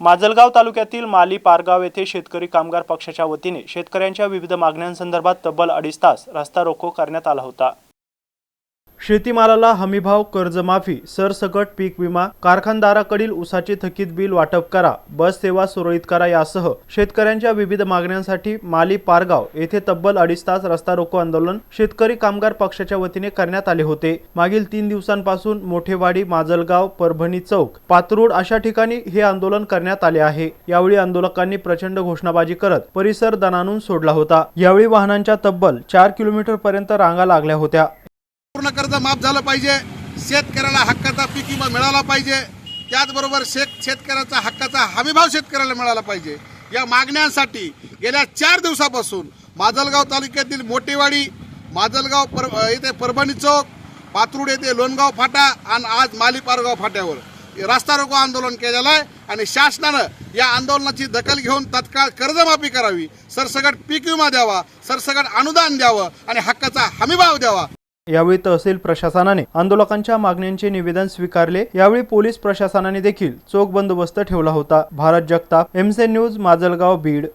माजलगाव तालुक्यातील माली पारगाव येथे शेतकरी कामगार पक्षाच्या वतीने शेतकऱ्यांच्या विविध मागण्यांसंदर्भात तब्बल अडीच तास रस्ता रोको करण्यात आला होता. शेतीमालाला हमीभाव कर्जमाफी सरसकट पीक विमा कारखानदाराकडील उसाचे थकीत बिल वाटप करा बस सेवा सुरळीत करा यासह शेतकऱ्यांच्या विविध मागण्यांसाठी माली पारगाव येथे तब्बल अडीच तास रस्ता रोको आंदोलन शेतकरी कामगार पक्षाच्या वतीने करण्यात आले होते. मागील तीन दिवसांपासून मोठेवाडी माजलगाव परभणी चौक पातरूड अशा ठिकाणी हे आंदोलन करण्यात आले आहे. यावेळी आंदोलकांनी प्रचंड घोषणाबाजी करत परिसर दणानून सोडला होता. यावेळी वाहनांच्या तब्बल चार किलोमीटर पर्यंत रांगा लागल्या होत्या. पूर्ण कर्ज माफ झालं पाहिजे. शेतकऱ्याला हक्काचा पीक विमा मिळाला पाहिजे. त्याचबरोबर शेत शेतकऱ्याचा हक्काचा हमीभाव शेतकऱ्याला मिळाला पाहिजे. या मागण्यांसाठी गेल्या चार दिवसापासून माजलगाव तालुक्यातील मोठेवाडी माजलगाव पर येथे परभणी चौक पात्रूड येथे लोणगाव फाटा आणि आज माली पारगाव फाट्यावर रास्ता रोको आंदोलन केलेलं आहे आणि शासनानं या आंदोलनाची दखल घेऊन तत्काळ कर्जमाफी करावी. सरसकट पीक विमा द्यावा सरसकट अनुदान द्यावं आणि हक्काचा हमीभाव द्यावा. यावेळी तहसील प्रशासनाने आंदोलकांच्या मागण्यांचे निवेदन स्वीकारले. यावेळी पोलीस प्रशासनाने देखील चोख बंदोबस्त ठेवला होता. भारत जगताप एमसे न्यूज माजलगाव बीड.